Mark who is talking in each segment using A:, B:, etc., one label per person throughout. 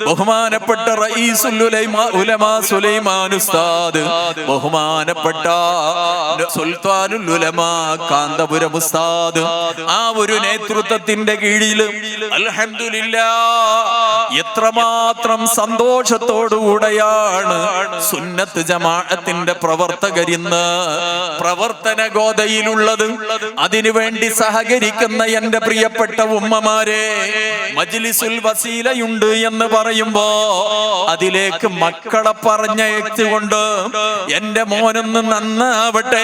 A: ബഹുമാനപ്പെട്ട റഈസുൽ ഉലൈമാ സുലൈമാൻ ഉസ്താദ്. ബഹുമാനപ്പെട്ട സുൽത്താനുൽ ഉലമാ കാന്തപുരം ഉസ്താദ്. ആ ഒരു നേതൃത്വത്തിന്റെ കീഴിൽ അൽഹംദുലില്ലാ എത്രമാത്രം സന്തോഷത്തോടുകൂടെയാണ് സുന്നത്ത് ജമാഅത്തിന്റെ പ്രവർത്തകരിന്ന് പ്രവർത്തന ഗോതയിലുള്ളത് അതിനുവേണ്ടി സഹകരിക്കുന്ന എന്റെ പ്രിയപ്പെട്ട ഉമ്മമാരെ മജ്ലിസുൽ വസീലയുണ്ട് എന്ന് പറയുമ്പോ അതിലേക്ക് മക്കളെ പറഞ്ഞയച്ചുകൊണ്ട് എന്റെ മോനൊന്ന് നന്നാവട്ടെ.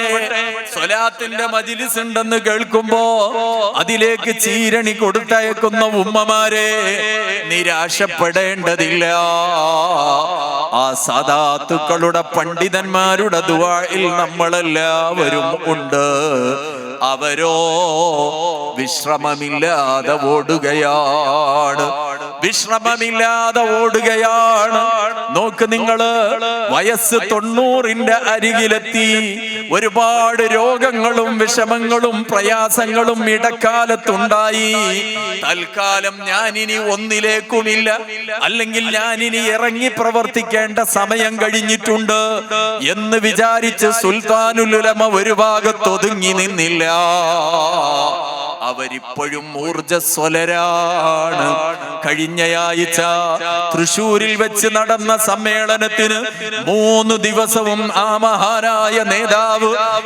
A: സ്വലാത്തിന്റെ മജിലിസ് ഉണ്ടെന്ന് കേൾക്കുമ്പോ അതിലേക്ക് ചീരണി കൊടുത്തയക്കുന്ന ഉമ്മമാരെ നിരാശപ്പെടേണ്ടതില്ല. ആ സദാത്തുക്കളുടെ പണ്ഡിതന്മാരുടെ ദുവായിൽ നമ്മളെല്ലാവരും ഉണ്ട്. അവരോ വിശ്രമമില്ലാതെ ഓടുകയാണ്. വിശ്രമമില്ലാതെ ഓടുകയാണ്. നോക്ക് നിങ്ങൾ വയസ്സ് തൊണ്ണൂറിന്റെ അരികിലെത്തി. ഒരുപാട് രോഗങ്ങളും വിഷമങ്ങളും പ്രയാസങ്ങളും ഇടക്കാലത്തുണ്ടായി. തൽക്കാലം ഞാനിനി ഒന്നിലേക്കുമില്ല. അല്ലെങ്കിൽ ഞാനിനി ഇറങ്ങി പ്രവർത്തിക്കേണ്ട സമയം കഴിഞ്ഞിട്ടുണ്ട് എന്ന് വിചാരിച്ച് സുൽത്താനുലുലമ ഒരു ഭാഗത്ത് ഒതുങ്ങി നിന്നില്ല. അവരിപ്പോഴും ഊർജസ്വലരാണ് കഴിഞ്ഞയാഴ്ച തൃശൂരിൽ വെച്ച് നടന്ന സമ്മേളനത്തിന് മൂന്ന് ദിവസവും ആ മഹാനായ നേതാവ്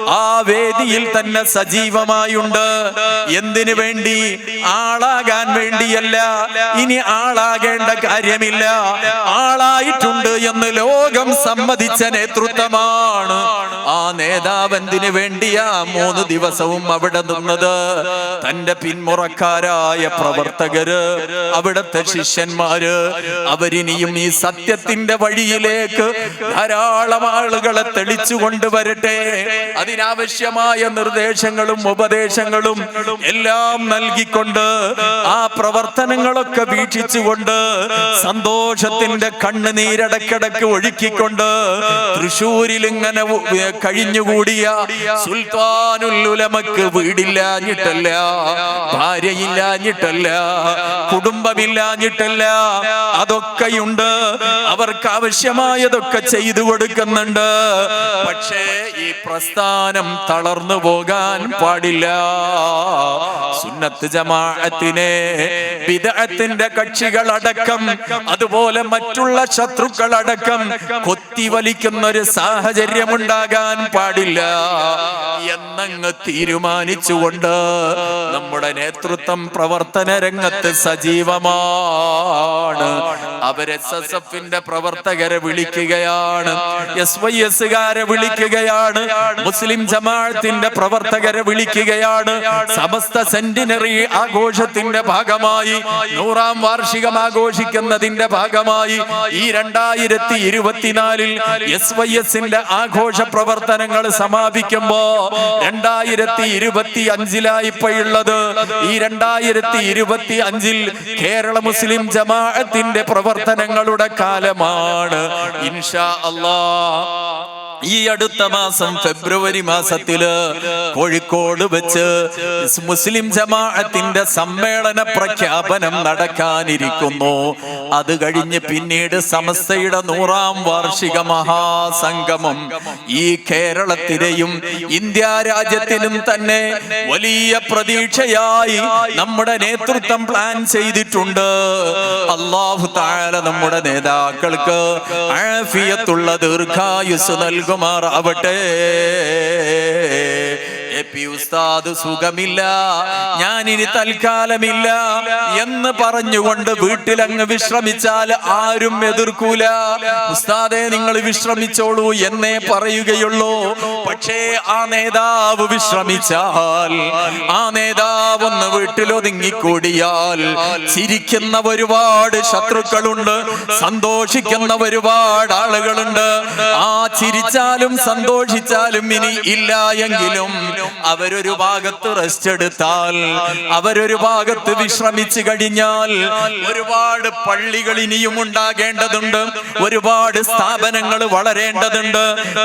A: ആ വേദിയിൽ തന്നെ സജീവമായുണ്ട്. എന്തിനു വേണ്ടി? ആളാകാൻ വേണ്ടിയല്ല. ഇനി ആളാകേണ്ട കാര്യമില്ല. ആളായിട്ടുണ്ട് എന്ന് ലോകം സമ്മതിച്ച നേതൃത്വമാണ്. ആ നേതാവ് എന്തിനു വേണ്ടിയാ മൂന്ന് ദിവസവും അവിടെ നിന്നത്? തന്റെ പിന്മുറക്കാരായ പ്രവർത്തകര് അവിടുത്തെ ശിഷ്യന്മാര് അവരിനിയും ഈ സത്യത്തിന്റെ വഴിയിലേക്ക് ധാരാളം ആളുകളെ തെളിച്ചു കൊണ്ടുവരട്ടെ അതിനാവശ്യമായ നിർദ്ദേശങ്ങളും ഉപദേശങ്ങളും എല്ലാം നൽകിക്കൊണ്ട് ആ പ്രവർത്തനങ്ങളൊക്കെ വീക്ഷിച്ചുകൊണ്ട് സന്തോഷത്തിന്റെ കണ്ണുനീരടക്കിടക്ക് ഒഴുക്കിക്കൊണ്ട് തൃശൂരിൽ ഇങ്ങനെ കഴിഞ്ഞുകൂടിയ സുൽത്താനുല്ലുലമക്ക് വീടില്ലാഞ്ഞിട്ടല്ല ഭാര്യയില്ലാഞ്ഞിട്ടല്ല കുടുംബമില്ലാഞ്ഞിട്ടല്ല. അതൊക്കെയുണ്ട്. അവർക്ക് ആവശ്യമായതൊക്കെ ചെയ്തു കൊടുക്കുന്നുണ്ട്. പക്ഷേ ഈ പ്രസ്ഥാനം തളർന്നു പോകാൻ പാടില്ല. സുന്നത്ത് ജമാഅത്തിനെ വിദഅത്തിന്റെ കക്ഷികളടക്കം അതുപോലെ മറ്റുള്ള ശത്രുക്കളടക്കം കൊത്തിവലിക്കുന്ന ഒരു സാഹചര്യം ഉണ്ടാകാൻ പാടില്ല. എന്നങ്ങ് തീരുമാനിച്ചുകൊണ്ട് നമ്മുടെ നേതൃത്വം പ്രവർത്തന രംഗത്ത് സജീവമാണ്. അവരെ എസ് പ്രവർത്തകരെ വിളിക്കുകയാണ് എസ് വൈ എസുകാരെ വിളിക്കുകയാണ് മുസ്ലിം ജമാഅത്തിന്റെ പ്രവർത്തകരെ വിളിക്കുകയാണ്. സമസ്ത സെന്റിനറി ആഘോഷത്തിന്റെ ഭാഗമായി നൂറാം വാർഷികം ആഘോഷിക്കുന്നതിന്റെ ഭാഗമായി ഈ രണ്ടായിരത്തി ഇരുപത്തിനാലിൽ എസ് വൈ എസിന്റെ ആഘോഷ പ്രവർത്തനങ്ങൾ സമാപിക്കുമ്പോ രണ്ടായിരത്തി ഇരുപത്തി അഞ്ചിലായി ഇപ്പോഴുള്ളത് ഈ രണ്ടായിരത്തി ഇരുപത്തി അഞ്ചിൽ കേരള മുസ്ലിം ജമാഅത്തിന്റെ പ്രവർത്തനങ്ങളുടെ കാലമാണ്. ഇൻഷാ അല്ലാ. ഈ അടുത്ത മാസം ഫെബ്രുവരി മാസത്തിൽ കോഴിക്കോട് വെച്ച് മുസ്ലിം ജമാഅത്തിന്റെ സമ്മേളന പ്രഖ്യാപനം നടക്കാനിരിക്കുന്നു. അത് കഴിഞ്ഞ് പിന്നീട് സമസ്തയുടെ നൂറാം വാർഷിക മഹാസംഗമം ഈ കേരളത്തിലെയും ഇന്ത്യ രാജ്യത്തിനും തന്നെ വലിയ പ്രതീക്ഷയായി നമ്മുടെ നേതൃത്വം പ്ലാൻ ചെയ്തിട്ടുണ്ട്. അള്ളാഹു താഴെ നമ്മുടെ നേതാക്കൾക്ക് ആഫിയത്തുള്ള ദീർഘായുസ് നൽകുമാറാവട്ടെ എ പി ഉസ്താദ് സുഖമില്ല ഞാനിനി തൽക്കാലമില്ല എന്ന് പറഞ്ഞുകൊണ്ട് വീട്ടിലങ്ങ് വിശ്രമിച്ചാൽ ആരും എതിർക്കൂല. ഉസ്താദെ നിങ്ങൾ വിശ്രമിച്ചോളൂ എന്നേ പറയുകയുള്ളൂ. പക്ഷേ ആ നേതാവ് വിശ്രമിച്ചാൽ ആ നേതാവ് ഒന്ന് വീട്ടിലൊതുങ്ങിക്കൂടിയാൽ ചിരിക്കുന്ന ഒരുപാട് ശത്രുക്കളുണ്ട് സന്തോഷിക്കുന്ന ഒരുപാട് ആളുകളുണ്ട്. ആ ചിരിച്ചാലും സന്തോഷിച്ചാലും ഇനി ഇല്ല എങ്കിലും അവരൊരു ഭാഗത്ത് റെസ്റ്റ് എടുത്താൽ അവരൊരു ഭാഗത്ത് വിശ്രമിച്ചു കഴിഞ്ഞാൽ ഒരുപാട് പള്ളികൾ ഇനിയും ഉണ്ടാകേണ്ടതുണ്ട് ഒരുപാട് സ്ഥാപനങ്ങൾ വളരേണ്ടതുണ്ട്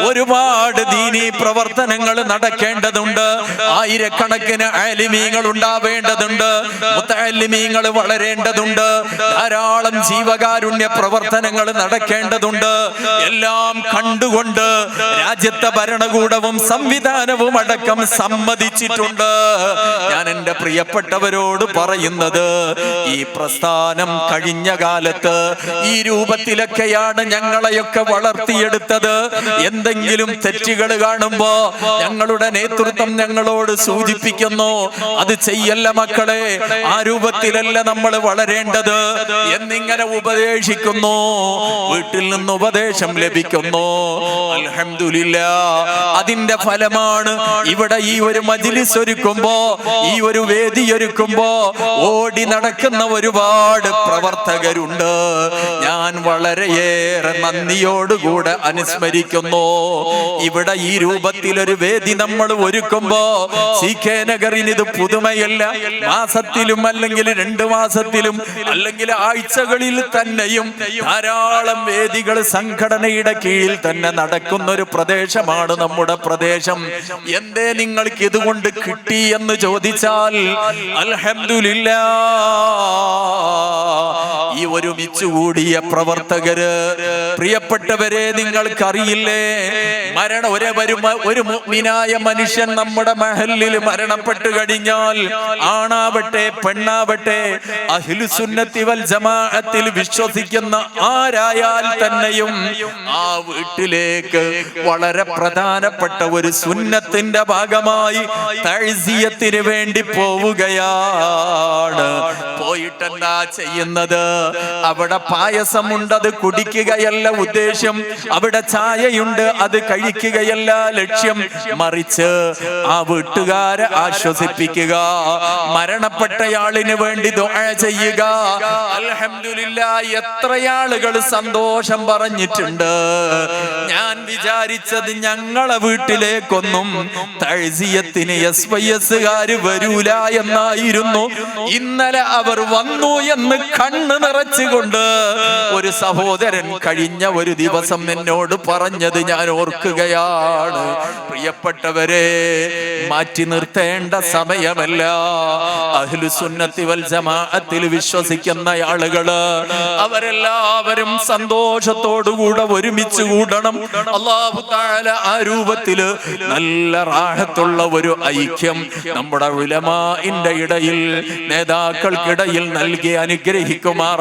A: ഒരുപാട് ദീനി പ്രവർത്തനങ്ങൾ നടക്കേണ്ടതുണ്ട് ആയിരക്കണക്കിന് അലിമീങ്ങൾ ഉണ്ടാവേണ്ടതുണ്ട് മുത്തലിമീങ്ങൾ വളരേണ്ടതുണ്ട് ധാരാളം ജീവകാരുണ്യ പ്രവർത്തനങ്ങൾ നടക്കേണ്ടതുണ്ട്. എല്ലാം കണ്ടുകൊണ്ട് രാജ്യത്തെ ഭരണകൂടവും സംവിധാനവും അടക്കം സമ്മതിച്ചിട്ടുണ്ട് ഞാൻ എന്റെ പ്രിയപ്പെട്ടവരോട് പറയുന്നത് ഈ പ്രസ്ഥാനം കഴിഞ്ഞ കാലത്ത് ഈ രൂപത്തിലൊക്കെയാണ് ഞങ്ങളെയൊക്കെ വളർത്തിയെടുത്തത്. എന്തെങ്കിലും തെറ്റുകൾ കാണുമ്പോ ഞങ്ങളുടെ നേതൃത്വം ഞങ്ങളോട് സൂചിപ്പിക്കുന്നു അത് ചെയ്യല്ല മക്കളെ ആ രൂപത്തിലല്ല നമ്മൾ വളരേണ്ടത് എന്നിങ്ങനെ ഉപദേശിക്കുന്നു. വീട്ടിൽ നിന്ന് ഉപദേശം ലഭിക്കുന്നു. അതിന്റെ ഫലമാണ് ഇവിടെ ഈ ഒരു മജിലിസ് ഒരുക്കുമ്പോ ഈ ഒരു വേദി ഒരുക്കുമ്പോ ഓടി നടക്കുന്ന ഒരുപാട് പ്രവർത്തകരുണ്ട്. ഞാൻ വളരെയേറെ നന്ദിയോടുകൂടെ അനുസ്മരിക്കുന്നു. ഇവിടെ ഈ രൂപത്തിൽ ഒരു വേദി നമ്മൾ ഒരുക്കുമ്പോ സി കെ നഗറിന് ഇത് പുതുമയല്ല. മാസത്തിലും അല്ലെങ്കിൽ രണ്ട് മാസത്തിലും അല്ലെങ്കിൽ ആഴ്ചകളിൽ തന്നെയും ധാരാളം വേദികൾ സംഘടനയുടെ കീഴിൽ തന്നെ നടക്കുന്ന ഒരു പ്രദേശമാണ് നമ്മുടെ പ്രദേശം. എന്തേ നിങ്ങൾക്ക് ഇതുകൊണ്ട് കിട്ടി എന്ന് ചോദിച്ചാൽ അൽഹംദുലില്ലാ. ഈ ഒരുമിച്ച് കൂടിയ പ്രവർത്തകര്. പ്രിയപ്പെട്ടവരെ നിങ്ങൾക്കറിയില്ലേ? മരണം ഒരേ വരുമ ഒരു മുഅ്മിനായ മനുഷ്യൻ നമ്മുടെ മഹലിൽ മരണപ്പെട്ടു കഴിഞ്ഞാൽ ആണാവട്ടെ പെണ്ണാവട്ടെ അഹ്ലുസുന്നത്തി വൽ ജമാഅത്തിൽ വിശ്വസിക്കുന്ന ആരായാൽ തന്നെയും ആ വീട്ടിലേക്ക് വളരെ പ്രധാനപ്പെട്ട ഒരു സുന്നത്തിന്റെ ഭാഗമായി തഴ്സിയത്തിന് വേണ്ടി പോവുകയാണ്. പോയിട്ടെന്താ ചെയ്യുന്നത്? അവിടെ പായസമുണ്ട് അത് കുടിക്കുകയല്ല ഉദ്ദേശം. അവിടെ ചായയുണ്ട് അത് കഴിക്കുകയല്ല ലക്ഷ്യം. മറിച്ച് ആ വീട്ടുകാരെ ആശ്വസിപ്പിക്കുക. മരണപ്പെട്ടയാളിന് വേണ്ടി ചെയ്യുക. അൽഹംദുലില്ല എത്ര ആളുകൾ സന്തോഷം പറഞ്ഞിട്ടുണ്ട്. ഞാൻ വിചാരിച്ചത് ഞങ്ങളെ വീട്ടിലേക്കൊന്നും തഴ്സിയത്തിന് എസ് വൈ എസുകാര് വരൂല എന്നായിരുന്നു. ഇന്നലെ അവർ വന്നു എന്ന് കണ്ണ് നിറച്ചുകൊണ്ട് ഒരു സഹോദരൻ കഴിഞ്ഞ ഒരു ദിവസം എന്നോട് പറഞ്ഞത് ഞാൻ ഓർക്കുകയാണ്. പ്രിയപ്പെട്ടവരെ മാറ്റി നിർത്തേണ്ട സമയമല്ല. അഹ്ലുസുന്നത്തി വൽ ജമാഅത്തിൽ വിശ്വസിക്കുന്ന ആളുകൾ അവരെല്ലാവരും സന്തോഷത്തോടുകൂടെ ഒരുമിച്ച് കൂടണം. അള്ളാഹു താല ആ രൂപത്തിൽ നല്ല റാഹത്തുള്ള ഒരു ഐക്യം നമ്മുടെ ഉലമാന്റെ ഇടയിൽ നേതാക്കൾക്കിടയിൽ നൽകി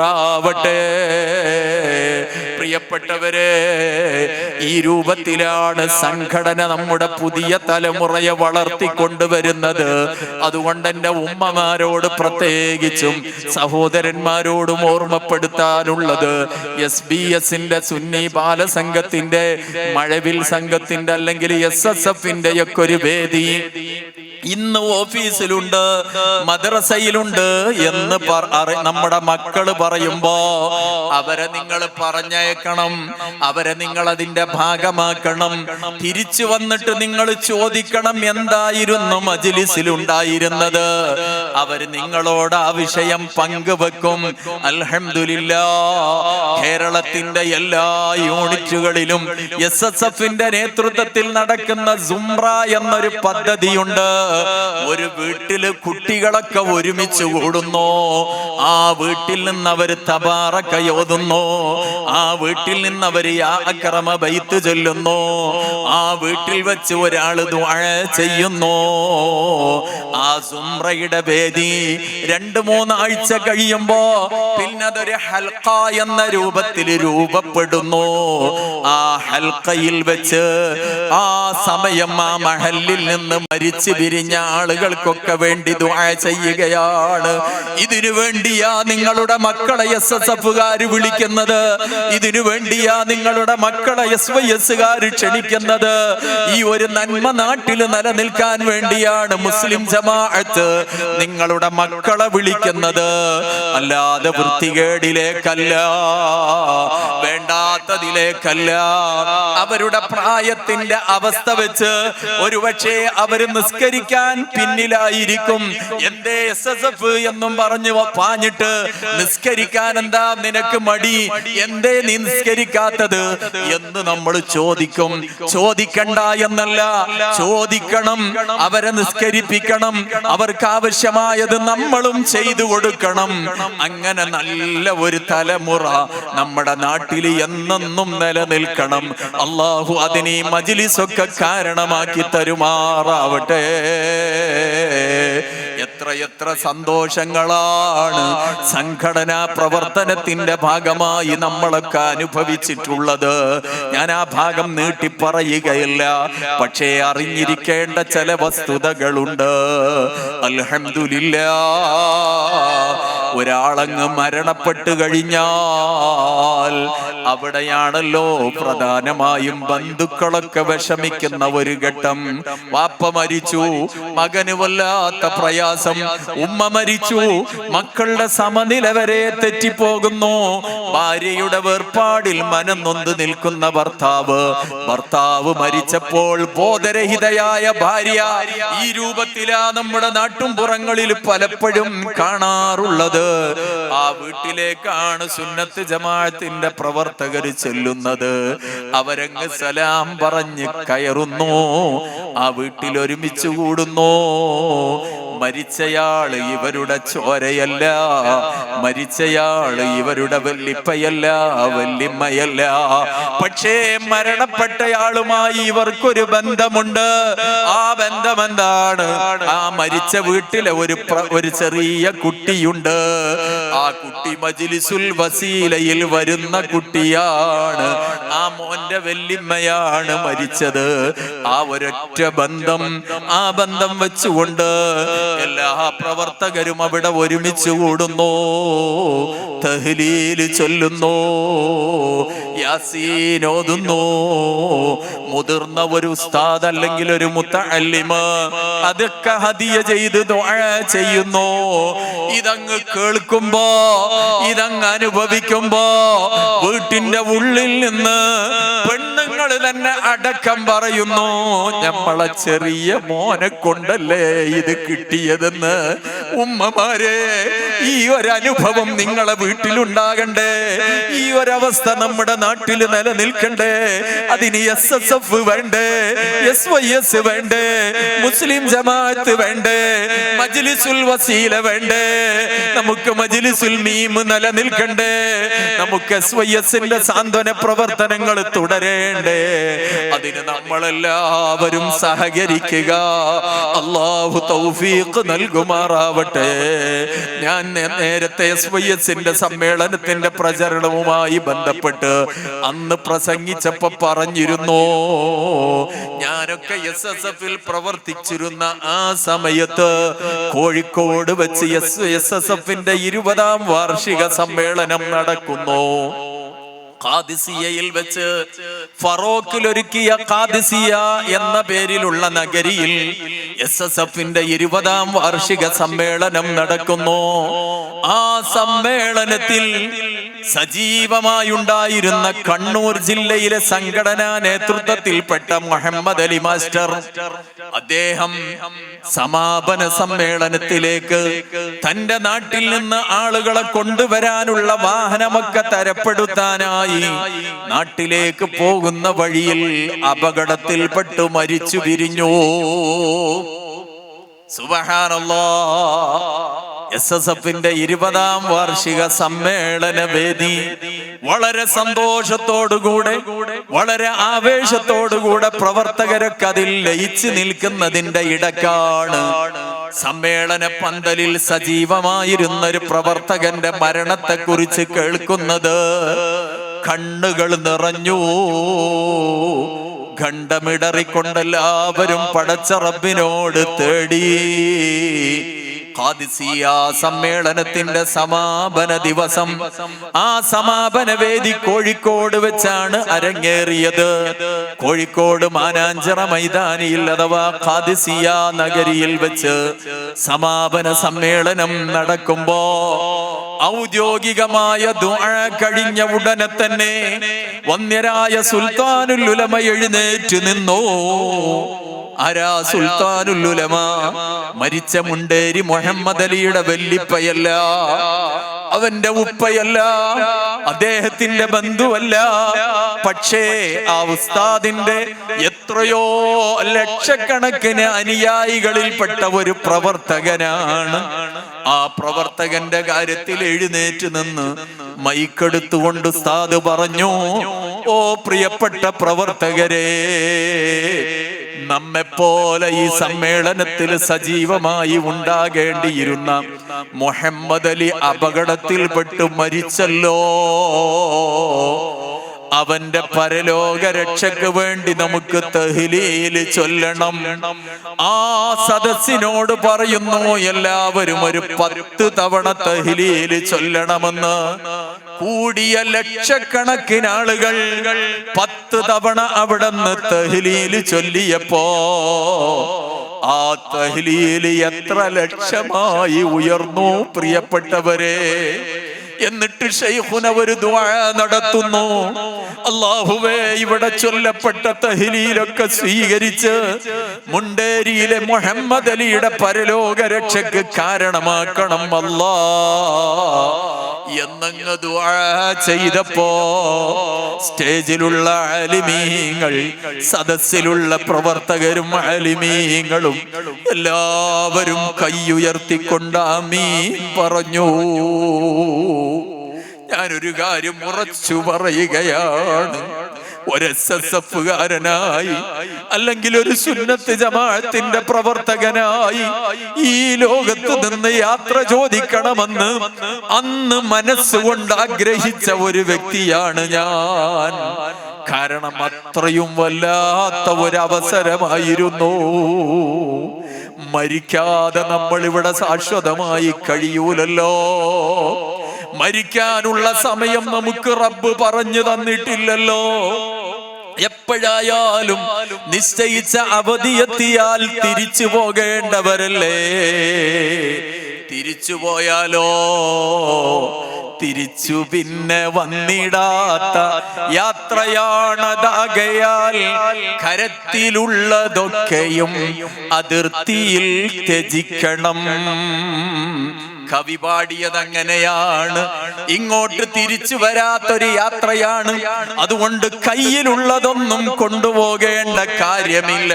A: അനുഗ്രഹിക്കുമാറാവട്ടെ പ്രിയപ്പെട്ടവരെ ഈ രൂപത്തിലാണ് സംഘടന നമ്മുടെ പുതിയ തലമുറയെ വളർത്തിക്കൊണ്ടുവരുന്നത്. അതുകൊണ്ട് എന്റെ ഉമ്മമാരോട് പ്രത്യേകിച്ചും സഹോദരന്മാരോടും ഓർമ്മപ്പെടുത്താനുള്ളത് എസ് ബി എസിന്റെ സുന്നി ബാലസംഘത്തിന്റെ മഴവിൽ സംഘത്തിന്റെ അല്ലെങ്കിൽ എസ് എസ് എഫിന്റെ ഒക്കെ ഒരു വേദി. ഇന്ന് ഓഫീസിലുണ്ട് മദ്രസയിലുണ്ട് എന്ന് നമ്മുടെ മക്കൾ പറയുമ്പോ അവരെ നിങ്ങൾ പറഞ്ഞയക്കണം അവരെ നിങ്ങൾ അതിന്റെ ഭാഗമാക്കണം. തിരിച്ചു വന്നിട്ട് നിങ്ങൾ ചോദിക്കണം എന്തായിരുന്നു മജിലിസിലുണ്ടായിരുന്നത്. അവർ നിങ്ങളോട് ആ വിഷയം പങ്കുവെക്കും. അൽഹംദുലില്ലാ കേരളത്തിന്റെ എല്ലാ യൂണിറ്റുകളിലും എസ് എസ് എഫിന്റെ നേതൃത്വത്തിൽ നടക്കുന്ന സുംറ എന്നൊരു പദ്ധതിയുണ്ട്. ഒരു വീട്ടിൽ കുട്ടികളൊക്കെ ഒരുമിച്ച് കൂടുന്നു? ആ വീട്ടിൽ നിന്ന് അവർ തബാറക്ക ഓതുന്നു? ആ വീട്ടിൽ നിന്ന് അവർ അക്രമ ബൈത്ത് ചൊല്ലുന്നു? ആ വീട്ടിൽ വെച്ച് ഒരാൾ ദ്വാഴ ചെയ്യുന്നു? ആ സുംറയുടെ വേദി രണ്ട് മൂന്നാഴ്ച കഴിയുമ്പോ പിന്നെ അതൊരു ഹൽക്ക എന്ന രൂപത്തിൽ രൂപപ്പെടുന്നു. ആ ഹൽക്കയിൽ വെച്ച് ആ സമയം ആ മഹലിൽ നിന്ന് മരിച്ചു പിരിഞ്ഞ ആളുകൾക്കൊക്കെ വേണ്ടി ദുആ ചെയ്യുകയാണ്. ഇതിനു വേണ്ടിയാ നിങ്ങളുടെ മക്കളെ എസ് എസ് എഫുകാര് വിളിക്കുന്നത്. ഇതിനു വേണ്ടിയാ നിങ്ങളുടെ മക്കളെ എസ് വൈ എസുകാര് ക്ഷണിക്കുന്നത്. ഈ ഒരു നന്മ നാട്ടിൽ നിലനിൽക്കാൻ വേണ്ടിയാണ് മുസ്ലിം ജമാഅത്ത് നിങ്ങളുടെ മക്കളെ വിളിക്കുന്നത്. അല്ലാതെ വൃത്തികേടിലേക്കല്ല വേണ്ട വേണ്ടാത്തതിലേക്കല്ല. അവരുടെ പ്രായത്തിന്റെ അവസ്ഥ വെച്ച് ഒരുപക്ഷെ അവർ നിസ്കരിക്കാൻ പിന്നിലായിരിക്കും. എന്തേ എസ് എസ് എഫ് എന്നും പറഞ്ഞു പാഞ്ഞിട്ട് നിസ്കരിക്കാൻ എന്താ നിനക്ക് മടി? എന്തേ നിസ്കരിക്കാത്തത്? എന്ന് നമ്മൾ ചോദിക്കും. ചോദിക്കണ്ട എന്നല്ല ചോദിക്കണം അവരെ നിസ്കരിപ്പിക്കണം അവർക്ക് ആവശ്യമായത് നമ്മളും ചെയ്തു കൊടുക്കണം. അങ്ങനെ നല്ല ഒരു തലമുറ നമ്മുടെ നാട്ടിൽ എന്നെന്നും നിലനിൽക്കണം. അള്ളാഹു അതിനെ മജിലിസൊക്കെ കാരണമാക്കി തരുമാറാവട്ടെ. എത്ര സന്തോഷങ്ങളാണ് സംഘടനാ പ്രവർത്തനത്തിന്റെ ഭാഗമായി നമ്മളൊക്കെ അനുഭവിച്ചിട്ടുള്ളത്. ഞാൻ ആ ഭാഗം നീട്ടി പറയുകയില്ല. പക്ഷേ അറിഞ്ഞിരിക്കേണ്ട ചില വസ്തുതകളുണ്ട്. അൽഹംദുലില്ലാ ഒരാളങ്ങ് മരണപ്പെട്ടു കഴിഞ്ഞാൽ അവിടെയാണല്ലോ പ്രധാനമായും ബന്ധുക്കളൊക്കെ വിഷമിക്കുന്ന ഒരു ഘട്ടം. വാപ്പ മരിച്ചു മകന് വല്ലാത്ത പ്രയാസം. ഉമ്മ മരിച്ചു മക്കളുടെ സമനില വരെ തെറ്റിപ്പോകുന്നു. ഭാര്യയുടെ വേർപാടിൽ മനം നൊന്ത് നിൽക്കുന്ന ഭർത്താവ്. ഭർത്താവ് മരിച്ചപ്പോൾ ബോധരഹിതയായ ഭാര്യ ഈ രൂപത്തിലാ നമ്മുടെ നാട്ടുംപുറങ്ങളിൽ പലപ്പോഴും കാണാറുള്ളത്. ആ വീട്ടിലേക്കാണ് സുന്നത്ത് ജമാഅത്തിന്റെ പ്രവർത്തകർ ചെല്ലുന്നത്. അവരങ്ങ് സലാം പറഞ്ഞ് കയറുന്നു. ആ വീട്ടിൽ ഒരുമിച്ച് കൂടുന്നു. മരിച്ചയാൾ ഇവരുടെ ചോരയല്ല മരിച്ചയാൾ ഇവരുടെ വല്ലിപ്പയല്ല വല്ലിമ്മയല്ല പക്ഷേ മരണപ്പെട്ടയാളുമായി ഇവർക്കൊരു ബന്ധമുണ്ട്. ആ ബന്ധം എന്താണ് ആ മരിച്ച വീട്ടിലെ ഒരു ഒരു ചെറിയ കുട്ടിയുണ്ട്. ആ കുട്ടി മജിലിസുൽ വസീലയിൽ വരുന്ന കുട്ടിയാണ്. ആ മോന്റെ വെല്ലിമ്മയാണ് മരിച്ചത്. ആ ഒരൊറ്റ ബന്ധം ആ ബന്ധം വെച്ചുകൊണ്ട് എല്ലാ പ്രവർത്തകരും അവിടെ ഒരുമിച്ച് കൂടുന്നു. തഹ്ലീൽ ചൊല്ലുന്നു. യാസീൻ ഓതുന്നു മുതിർന്ന ഒരു ഉസ്താദ് അല്ലെങ്കിൽ ഒരു മുത്തല്ലിമ അതൊക്കെ ഹതിയ ചെയ്ത് ചെയ്യുന്നു. ഇതങ്ങ് കേൾക്കുമ്പോ ഇതങ്ങ് അനുഭവിക്കുമ്പോ വീട്ടിന്റെ ഉള്ളിൽ നിന്ന് പെണ്ണുങ്ങൾ തന്നെ അടക്കം പറയുന്നു നമ്മളെ ചെറിയ മോനെ കൊണ്ടല്ലേ ഇത് കിട്ടിയതെന്ന്? ഉമ്മമാരെ ഈ ഒരു അനുഭവം നിങ്ങളെ വീട്ടിലുണ്ടാകണ്ടേ? ഈ ഒരവസ്ഥ നമ്മുടെ നാട്ടിൽ നിലനിൽക്കണ്ടേ? അതിന് എസ് എസ് എഫ് വേണ്ടേ? എസ് വൈ എസ് വേണ്ടേ? മുസ്ലിം ജമാഅത്ത് വേണ്ടേ? മജ്ലിസുൽ വസീല വേണ്ടേ? നമുക്ക് മജ്ലിസുൽ മീം നിലനിൽക്കണ്ടേ? നമുക്ക് എസ് വൈ എസിന്റെ സാന്ത്വന പ്രവർത്തനങ്ങൾ തുടരേണ്ടേ? അതിന് നമ്മളെല്ലാവരും സഹകരിക്കുക. അള്ളാഹു തൗഫീഖ് നൽകുമാറാവട്ടെ. ഞാൻ നേരത്തെ എസ് വൈ എസിന്റെ സമ്മേളനത്തിന്റെ പ്രചരണവുമായി ബന്ധപ്പെട്ട് അന്ന് പ്രസംഗിച്ചപ്പോ പറഞ്ഞിരുന്നു. ഞാനൊക്കെ എസ് എസ് എഫിൽ പ്രവർത്തിച്ചിരുന്ന ആ സമയത്ത് കോഴിക്കോട് വെച്ച് എസ് എസ് എസ് എഫിന്റെ ഇരുപതാം വാർഷിക സമ്മേളനം നടക്കുന്നു. ഖാദിസിയയിൽ വെച്ച് ഫറോക്കിൽ ഒരുക്കിയ ഖാദിസിയ എന്ന പേരിലുള്ള നഗരിയിൽ എസ് എസ് എഫിന്റെ ഇരുപതാം വാർഷിക സമ്മേളനം നടക്കുന്നു. ആ സമ്മേളനത്തിൽ സജീവമായുണ്ടായിരുന്ന കണ്ണൂർ ജില്ലയിലെ സംഘടനാ നേതൃത്വത്തിൽപ്പെട്ട മുഹമ്മദ് അലി മാസ്റ്റർ അദ്ദേഹം സമാപന സമ്മേളനത്തിലേക്ക് തന്റെ നാട്ടിൽ നിന്ന് ആളുകളെ കൊണ്ടുവരാനുള്ള വാഹനമൊക്കെ തരപ്പെടുത്താനായി നാട്ടിലേക്ക് പോകുന്ന വഴിയിൽ അപകടത്തിൽപ്പെട്ടു മരിച്ചു പിരിഞ്ഞു. സുബഹാനല്ലാ. എസ് എസ് എഫിന്റെ ഇരുപതാം വാർഷിക സമ്മേളന വേദി വളരെ സന്തോഷത്തോടുകൂടെ വളരെ ആവേശത്തോടുകൂടെ പ്രവർത്തകരൊക്കെ അതിൽ ലയിച്ചു നിൽക്കുന്നതിന്റെ ഇടക്കാണ്. സമ്മേളന പന്തലിൽ സജീവമായിരുന്ന ഒരു പ്രവർത്തകന്റെ മരണത്തെ കുറിച്ച് കേൾക്കുന്നത് കണ്ണുകൾ നിറഞ്ഞു. ഖണ്ഡമിടറിക്കൊണ്ടെല്ലാവരും പടച്ച റബ്ബിനോട് തേടി. ഖാദിസിയ സമ്മേളനത്തിന്റെ സമാപന ദിവസം. ആ സമാപന വേദി കോഴിക്കോട് വെച്ചാണ് അരങ്ങേറിയത്. കോഴിക്കോട് മാനാഞ്ചിറ മൈതാനിയിൽ അഥവാ ഖാദിസിയ നഗരിയിൽ വെച്ച് സമാപന സമ്മേളനം നടക്കുമ്പോ ഔദ്യോഗികമായ കഴിഞ്ഞ ഉടനെ തന്നെ വന്യരായ സുൽത്താനുൽ ഉലമ എഴുന്നേറ്റ് നിന്നു. ആരാ സുൽത്താനുൽ ഉലമ? മരിച്ച മുണ്ടേരി മുഹമ്മദ് അലിയുടെ വെല്ലിപ്പയല്ല. അവന്റെ ഉപ്പയല്ല. അദ്ദേഹത്തിന്റെ ബന്ധുവല്ല. പക്ഷേ ആ ഉസ്താദിന്റെ എത്രയോ ലക്ഷക്കണക്കിന് അനുയായികളിൽപ്പെട്ട ഒരു പ്രവർത്തകനാണ്. ആ പ്രവർത്തകന്റെ കാര്യത്തിൽ എഴുന്നേറ്റ് നിന്ന് മൈക്കെടുത്തുകൊണ്ട് ഉസ്താദ് പറഞ്ഞു ഓ പ്രിയപ്പെട്ട പ്രവർത്തകരെ നമ്മെ പോലെ ഈ സമ്മേളനത്തിൽ സജീവമായി ഉണ്ടാകേണ്ടിയിരുന്ന മുഹമ്മദ് അലി അപകടത്തിൽപ്പെട്ട് മരിച്ചല്ലോ. അവന്റെ പരലോക രക്ഷക്ക് വേണ്ടി നമുക്ക് തഹ്ലീൽ ചൊല്ലണം. ആ സദസ്സിനോട് പറയുന്നു എല്ലാവരും ഒരു പത്ത് തവണ തഹ്ലീൽ ചൊല്ലണമെന്ന്. കൂടിയ ലക്ഷക്കണക്കിന് ആളുകൾ പത്ത് തവണ അവിടെന്ന് തഹ്ലീൽ ചൊല്ലിയപ്പോ ആ തഹ്ലീൽ എത്ര ലക്ഷമായി ഉയർന്നു പ്രിയപ്പെട്ടവരെ. എന്നിട്ട് ഷെയ്ഖുന ഒരു നടത്തുന്നു. അള്ളാഹുവേ ഇവിടെ ചൊല്ലപ്പെട്ട തഹ്ലീലൊക്കെ സ്വീകരിച്ച് മുണ്ടേരിയിലെ മുഹമ്മദ് അലിയുടെ പരലോക രക്ഷക്ക് കാരണമാക്കണം അല്ലാ. എന്നങ്ങ് ചെയ്തപ്പോ സ്റ്റേജിലുള്ള അലിമീങ്ങൾ സദസ്സിലുള്ള പ്രവർത്തകരും അലിമീങ്ങളും എല്ലാവരും കൈയുയർത്തിക്കൊണ്ട് ആമീൻ പറഞ്ഞു. ഞാനൊരു കാര്യം ഉറച്ചു പറയുകയാണ്. ഒരു എസ് എസ് അല്ലെങ്കിൽ ഒരു സുന്നത്ത് ജമാഅത്തിന്റെ പ്രവർത്തകനായി ഈ ലോകത്ത് നിന്ന് യാത്ര ചോദിക്കണമെന്ന് അന്ന് മനസ്സുകൊണ്ട് ആഗ്രഹിച്ച ഒരു വ്യക്തിയാണ് ഞാൻ. കാരണം അത്രയും വല്ലാത്ത ഒരു അവസരമായിരുന്നു മരിക്കാതെ നമ്മൾ ഇവിടെ ശാശ്വതമായി കഴിയൂലല്ലോ. മരിക്കാനുള്ള സമയം നമുക്ക് റബ്ബ് പറഞ്ഞു തന്നിട്ടില്ലല്ലോ. എപ്പോഴായാലും നിശ്ചയിച്ച അവധിയെത്തിയാൽ തിരിച്ചു പോകേണ്ടവരല്ലേ? തിരിച്ചു പോയാലോ? തിരിച്ചു പിന്നെ വന്നിടാത്ത യാത്രയാണതാകയാൽ കരത്തിലുള്ളതൊക്കെയും അതിർത്തിയിൽ ത്യജിക്കണം. കവി പാടിയത് അങ്ങനെയാണ് ഇങ്ങോട്ട് തിരിച്ചു വരാത്തൊരു യാത്രയാണ്. അതുകൊണ്ട് കയ്യിലുള്ളതൊന്നും കൊണ്ടുപോകേണ്ട കാര്യമില്ല.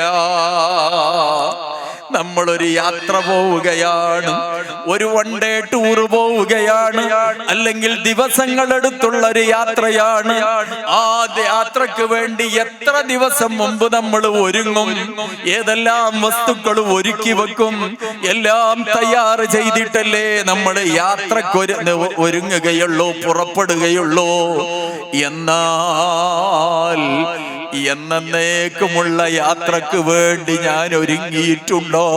A: നമ്മളൊരു യാത്ര പോവുകയാണ്. ഒരു വൺ ഡേ ടൂർ പോവുകയാണ്. അല്ലെങ്കിൽ ദിവസങ്ങളെടുത്തുള്ള ഒരു യാത്രയാണ്. ആ യാത്രയ്ക്ക് വേണ്ടി എത്ര ദിവസം മുമ്പ് നമ്മൾ ഒരുങ്ങും? ഏതെല്ലാം വസ്തുക്കൾ ഒരുക്കി വെക്കും? എല്ലാം തയ്യാറ് ചെയ്തിട്ടല്ലേ നമ്മൾ യാത്രയ്ക്ക് ഒരു- ഒരുങ്ങുകയുള്ളൂ പുറപ്പെടുകയുള്ളൂ? എന്നാൽ എന്നേക്കുമുള്ള യാത്രയ്ക്ക് വേണ്ടി ഞാൻ ഒരുങ്ങിയിട്ടുണ്ടോ?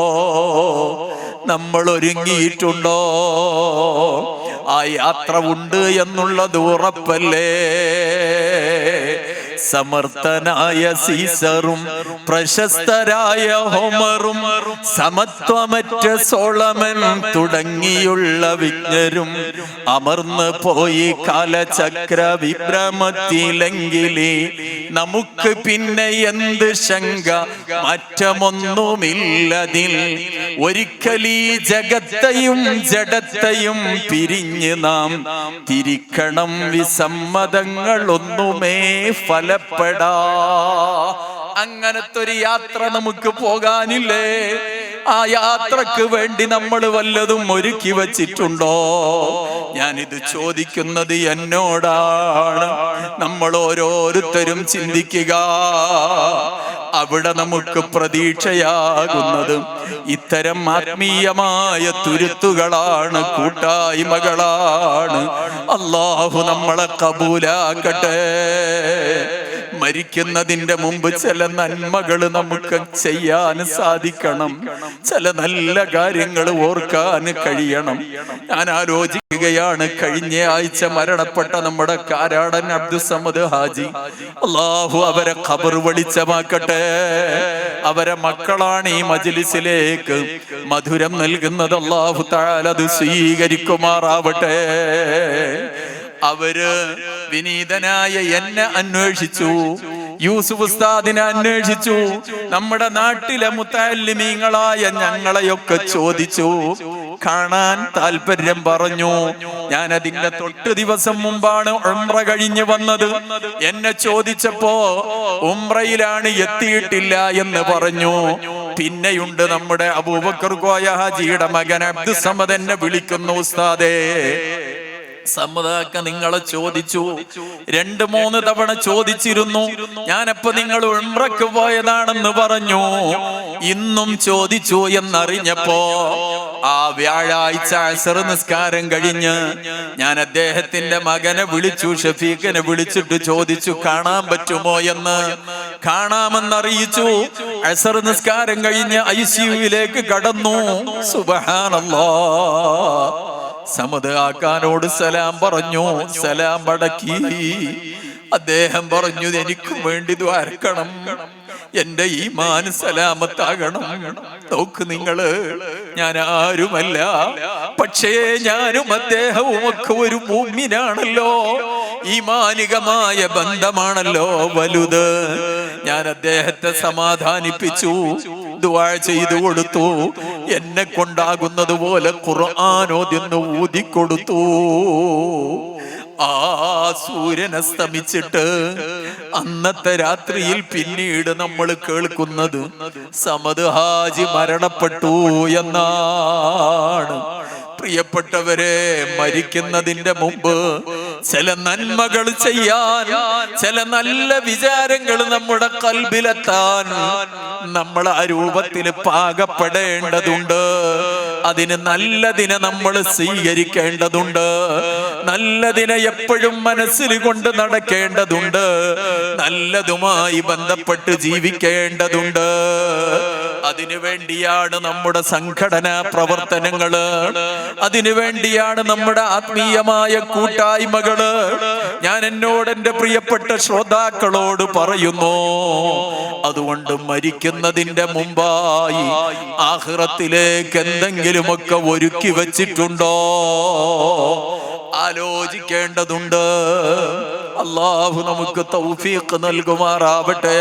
A: നമ്മൾ ഒരുങ്ങിയിട്ടുണ്ടോ? ആ യാത്ര ഉണ്ട് എന്നുള്ളത് ഉറപ്പല്ലേ? സമർത്ഥനായ സീസറും പ്രശസ്തരായ ഹോമറും സമത്വമറ്റ സോളമൻ തുടങ്ങിയുള്ള വിജ്ഞരും അമർന്നു പോയി കാലചക്ര വിഭ്രമത്തിലെങ്കിലേ നമുക്ക് പിന്നെ എന്ത് ശങ്ക? മറ്റമൊന്നുമില്ലതിൽ. ഒരിക്കലീ ജഗത്തെയും ജഡത്തെയും പിരിഞ്ഞ് നാം തിരിക്കണം വിസമ്മതങ്ങളൊന്നുമേ ഫലപ്പെടാ അങ്ങനത്തെ ഒരു യാത്ര നമുക്ക് പോകാനില്ലേ? ആ യാത്രയ്ക്ക് വേണ്ടി നമ്മൾ വല്ലതും ഒരുക്കി വച്ചിട്ടുണ്ടോ? ഞാനിത് ചോദിക്കുന്നത് എന്നോടാണ്. നമ്മൾ ഓരോരുത്തരും ചിന്തിക്കുക. അവിടെ നമുക്ക് പ്രതീക്ഷയാകുന്നത് ഇത്തരം ആത്മീയമായ തുരുത്തുകളാണ് കൂട്ടായ്മകളാണ്. അള്ളാഹു നമ്മളെ കബൂലാക്കട്ടെ. മരിക്കുന്നതിന്റെ മുമ്പ് ചില നന്മകൾ നമുക്ക് ചെയ്യാൻ സാധിക്കണം. ചില നല്ല കാര്യങ്ങൾ ഓർക്കാൻ കഴിയണം. ഞാൻ ആലോചിക്കുകയാണ് കഴിഞ്ഞ ആഴ്ച മരണപ്പെട്ട നമ്മുടെ കാരാടൻ അബ്ദുസമദ് ഹാജി. അള്ളാഹു അവരെ ഖബർ വെളിച്ചമാക്കട്ടെ. അവരെ മക്കളാണ് ഈ മജ്ലിസിലേക്ക് മധുരം നൽകുന്നത്. അള്ളാഹു താലത് സ്വീകരിക്കുമാറാവട്ടെ. അവർ വിനീതനായ എന്നെ അന്വേഷിച്ചു. യൂസുഫ് ഉസ്താദിനെ അന്വേഷിച്ചു. നമ്മുടെ നാട്ടിലെ മുത്താലിമീങ്ങളായ ഞങ്ങളെയൊക്കെ ചോദിച്ചു. കാണാൻ താല്പര്യം പറഞ്ഞു. ഞാൻ അതിന്റെ തൊട്ട് ദിവസം മുമ്പാണ് ഉംറ കഴിഞ്ഞു വന്നത്. എന്നെ ചോദിച്ചപ്പോ ഉംറയിലാണ് എത്തിയിട്ടില്ല എന്ന് പറഞ്ഞു. പിന്നെയുണ്ട് നമ്മുടെ അബൂബക്കർ കോയ ഹാജിയുടെ മകൻ അബ്ദുസമദ് എന്നെ വിളിക്കുന്നു ഉസ്താദേ. സമ്മതാക്ക നിങ്ങളെ ചോദിച്ചു. രണ്ട് മൂന്ന് തവണ ചോദിച്ചിരുന്നു. ഞാനപ്പോ നിങ്ങൾ ഉംറക്ക് പോയതാണെന്ന് പറഞ്ഞു. ഇന്നും ചോദിച്ചു എന്നറിഞ്ഞപ്പോ ആ വ്യാഴാഴ്ച അസർ നിസ്കാരം കഴിഞ്ഞ് ഞാൻ അദ്ദേഹത്തിന്റെ മകനെ വിളിച്ചു ഷഫീഖനെ വിളിച്ചിട്ട് ചോദിച്ചു കാണാൻ പറ്റുമോ എന്ന്? കാണാമെന്നറിയിച്ചു. അസർ നിസ്കാരം കഴിഞ്ഞ് ഐ സിയുവിലേക്ക് കടന്നു. സുബഹാനല്ലാ. സമത് ആക്കാനോട് സലാം പറഞ്ഞു സലാം മടക്കി. അദ്ദേഹം പറഞ്ഞു എനിക്കും വേണ്ടി ദ്വാരക്കണം എന്റെ ഈ മാൻ സലാമത്താകണം. നോക്ക് നിങ്ങൾ ഞാൻ ആരുമല്ല. പക്ഷേ ഞാനും അദ്ദേഹവും ഒക്കെ ഒരു ഭൂമിനാണല്ലോ ഈ മാനികമായ ബന്ധമാണല്ലോ വലുത്. ഞാൻ അദ്ദേഹത്തെ സമാധാനിപ്പിച്ചു. ദുആ ചെയ്തു കൊടുത്തു. എന്നെ കൊണ്ടാകുന്നത് പോലെ ഖുർആാനോദ്യെന്ന് ഊതിക്കൊടുത്തു ആ സൂര്യൻ അസ്തമിച്ചിട്ട് അന്നത്തെ രാത്രിയിൽ പിന്നീട് നമ്മൾ കേൾക്കുന്നത് സമദ് ഹാജി മരണപ്പെട്ടു എന്നാണ്. പ്രിയപ്പെട്ടവരെ മരിക്കുന്നതിന്റെ മുമ്പ് ചില നന്മകൾ ചെയ്യാൻ ചില നല്ല വിചാരങ്ങൾ നമ്മുടെ കൽബിലെത്താൻ നമ്മൾ ആ രൂപത്തിൽ പാകപ്പെടേണ്ടതുണ്ട്. അതിന് നല്ലതിനെ നമ്മൾ സ്വീകരിക്കേണ്ടതുണ്ട്. നല്ലതിനെ എപ്പോഴും മനസ്സിൽ കൊണ്ട് നടക്കേണ്ടതുണ്ട്. നല്ലതുമായി ബന്ധപ്പെട്ട് ജീവിക്കേണ്ടതുണ്ട്. അതിനു വേണ്ടിയാണ് നമ്മുടെ സംഘടനാ പ്രവർത്തനങ്ങൾ. അതിനു വേണ്ടിയാണ് നമ്മുടെ ആത്മീയമായ കൂട്ടായ്മകൾ. ഞാൻ എന്നോട് എന്റെ പ്രിയപ്പെട്ട ശ്രോതാക്കളോട് പറയുന്നു അതുകൊണ്ട് മരിക്കുന്നതിന്റെ മുമ്പായി ആഹ്റത്തിലേക്ക് എന്തെങ്കിലുമൊക്കെ ഒരുക്കി വച്ചിട്ടുണ്ടോ? ആലോചിക്കേണ്ടതുണ്ട്. അള്ളാഹു നമുക്ക് തൗഫീഖ് നൽകുമാറാവട്ടെ.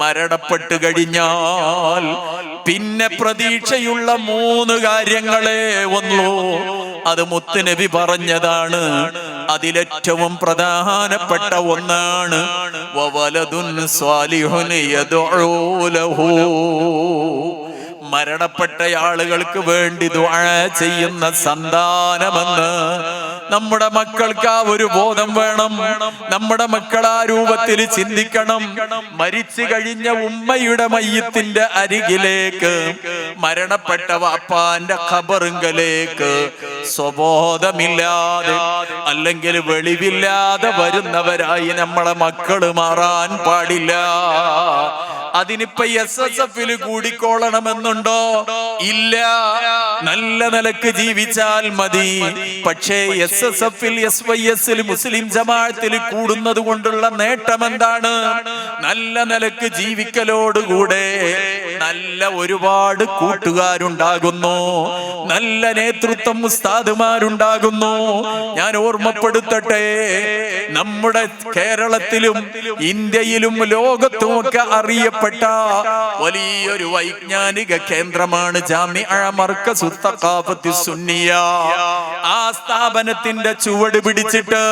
A: മരണപ്പെട്ട് കഴിഞ്ഞാൽ പിന്നെ പ്രതീക്ഷയുള്ള മൂന്ന് കാര്യങ്ങളെ വന്നു അത് മുത്തുനബി പറഞ്ഞതാണ്. അതിലേറ്റവും പ്രധാനപ്പെട്ട ഒന്നാണ്. വവലതുൻ സ്വാലിഹുൻ മരണപ്പെട്ട ആളുകൾക്ക് വേണ്ടി ദുആ ചെയ്യുന്ന സന്താനമെന്ന് നമ്മുടെ മക്കൾക്ക് ആ ഒരു ബോധം വേണം. നമ്മുടെ മക്കൾ ആ രൂപത്തിൽ ചിന്തിക്കണം. മരിച്ചു കഴിഞ്ഞ ഉമ്മയുടെ മയ്യത്തിന്റെ അരികിലേക്ക് മരണപ്പെട്ട വാപ്പാന്റെ ഖബറുങ്കലേക്ക് സ്വബോധമില്ലാതെ അല്ലെങ്കിൽ വെളിവില്ലാതെ വരുന്നവരായി നമ്മളെ മക്കൾ മാറാൻ പാടില്ല. അതിനിപ്പോ എസ് എസ് എഫിൽ കൂടിക്കോളണമെന്നുണ്ടോ? ഇല്ല. നല്ല നിലയ്ക്ക് ജീവിച്ചാൽ മതി. പക്ഷേ എസ് എസ് എഫിൽ എസ് വൈ എസിൽ മുസ്ലിം ജമാഅത്തിൽ കൂടുന്നത് കൊണ്ടുള്ള നേട്ടം എന്താണ് നല്ല നിലയ്ക്ക് ജീവിക്കലോടുകൂടെ നല്ല ഒരുപാട് കൂട്ടുകാരുണ്ടാകുന്നു. നല്ല നേതൃത്വം ഉസ്താദുമാരുണ്ടാകുന്നു. ഞാൻ ഓർമ്മപ്പെടുത്തട്ടെ നമ്മുടെ കേരളത്തിലും ഇന്ത്യയിലും ലോകത്തുമൊക്കെ അറിയപ്പെട്ട വലിയൊരു വൈജ്ഞാനിക കേന്ദ്രമാണ് ജാമി സുന്നിയ. ആ സ്ഥാപനത്തിന്റെ ചുവട് പിടിച്ചിട്ട്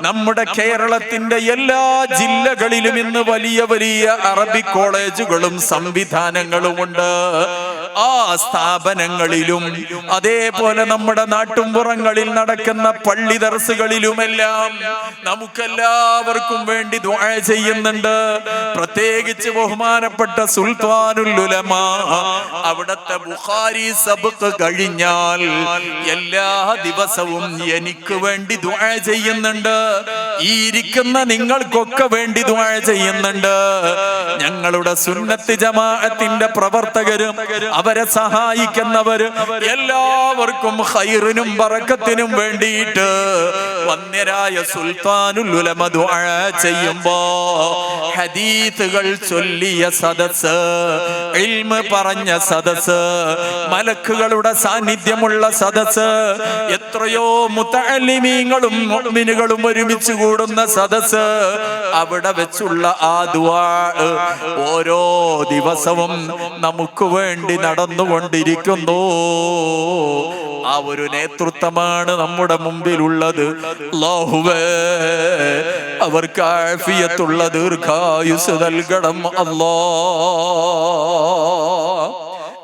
A: നമ്മുടെ കേരളത്തിന്റെ എല്ലാ ജില്ലകളിലും ഇന്ന് വലിയ വലിയ അറബി കോളേജുകളും സംവിധാനങ്ങളും ഉണ്ട് ആ സ്ഥാപനങ്ങളിലും അതേപോലെ നമ്മുടെ നാട്ടുംപുറങ്ങളിൽ നടക്കുന്ന പള്ളി ദർസുകളിലുമെല്ലാം നമുക്കെല്ലാവർക്കും വേണ്ടി ചെയ്യുന്നുണ്ട്. പ്രത്യേകിച്ച് ബഹുമാനപ്പെട്ട സുൽത്താനുൽ ഉലമ അവിടത്തെ ബുഖാരി സബക്ക് കഴിഞ്ഞാൽ എല്ലാ ദിവസവും എനിക്ക് വേണ്ടി ചെയ്യുന്നുണ്ട്. ഈ ഇരിക്കുന്ന നിങ്ങൾക്കൊക്കെ വേണ്ടി ചെയ്യുന്നുണ്ട്. ഞങ്ങളുടെ സുന്നത്ത് ജമാഅത്തിന്റെ പ്രവർത്തകരും അവരെ സഹായിക്കുന്നവര് എല്ലാവർക്കും ഹൈറിനും പറക്കത്തിനും വേണ്ടിയിട്ട് വന്യരായ സുൽത്താനുൽ ഉലമ ദുആ ചെയ്യുമ്പോ ഹദീത്തുകൾ ചൊല്ലിയ സദസ് ഇൽമ് പറഞ്ഞ സദസ് മലക്കുകളുടെ സാന്നിധ്യമുള്ള സദസ് എത്രയോ മുത്തലിമീങ്ങളും മുഅ്മിനുകളും ഒരുമിച്ച് കൂടുന്ന സദസ് അവിടെ വെച്ചുള്ള ആ ദുആ ഓരോ ദിവസവും നമുക്ക് വേണ്ടി നടന്നുകൊണ്ടിരിക്കുന്നു. ആ ഒരു നേതൃത്വമാണ് നമ്മുടെ മുമ്പിലുള്ളത്. അല്ലാഹുവേ അവർക്ക് ആഫിയത്തുള്ള ദീർഘായുസ് നൽകണം. അല്ലാ.